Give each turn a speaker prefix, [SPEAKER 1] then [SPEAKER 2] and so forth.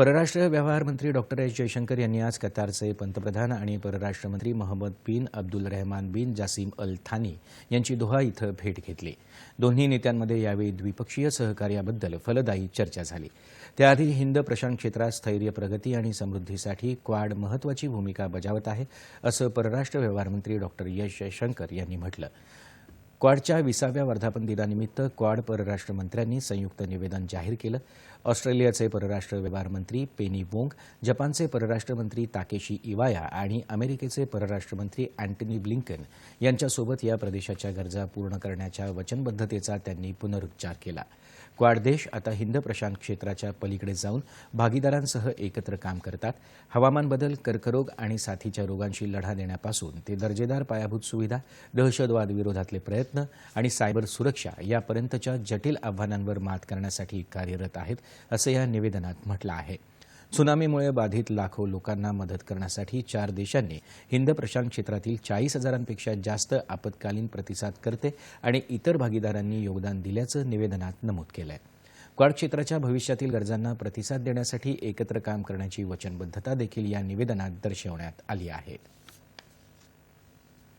[SPEAKER 1] परराष्ट्र व्यवहार मंत्री डॉक्टर एस. जयशंकर यांनी आज कतारचे पंतप्रधान आणि परराष्ट्रमंत्री महम्मद मोहम्मद बिन अब्दुल रहमान बिन जासिम अल थानी यांची दोहा इथं भेट घेतली. दोन्ही नेत्यांमध्ये यावेळी द्विपक्षीय सहकार्याबद्दल फलदायी चर्चा झाली. त्याआधी हिंद प्रशांत क्षेत्रात स्थैर्य प्रगती आणि समृद्धीसाठी क्वाड महत्वाची भूमिका बजावत आहे असं परराष्ट्र व्यवहार मंत्री डॉक्टर एस. जयशंकर यांनी म्हटलं. क्वाडच्या विसाव्या वर्धापन दिनानिमित्त क्वाड परराष्ट्र मंत्र्यांनी संयुक्त निवेदन जाहीर केलं. ऑस्ट्रेलियाचे परराष्ट्र व्यवहार मंत्री पेनी वोंग जपानचे परराष्ट्र मंत्री ताकेशी इवाया आणि अमेरिकेचे परराष्ट्र मंत्री अँटनी ब्लिंकन यांच्यासोबत या प्रदेशाच्या गरजा पूर्ण करण्याच्या वचनबद्धतेचा त्यांनी पुनरुच्चार केला. क्वाड देश आता हिंद प्रशांत क्षेत्राच्या पलीकडे जाऊन भागीदारांसह एकत्र काम करतात. हवामान बदल कर्करोग आणि साथीच्या रोगांशी लढा देण्यापासून ते दर्जेदार पायाभूत सुविधा दहशतवाद विरोधातले प्रयत्न आणि सायबर सुरक्षा यापर्यंतच्या जटिल आव्हानांवर मात करण्यासाठी कार्यरत आहेत असं या निवेदनात म्हटलं आहे. सुनामीमुळे बाधित लाखो लोकांना मदत करण्यासाठी चार देशांनी हिंद प्रशांत क्षेत्रातील चाळीस हजारांपेक्षा जास्त आपत्कालीन प्रतिसाद करते आणि इतर भागीदारांनी योगदान दिल्याचं निवेदनात नमूद केलं आहे क्वाड क्षेत्राच्या भविष्यातील गरजांना प्रतिसाद देण्यासाठी एकत्र काम करण्याची वचनबद्धता देखील या निवेदनात दर्शवण्यात आली आहे.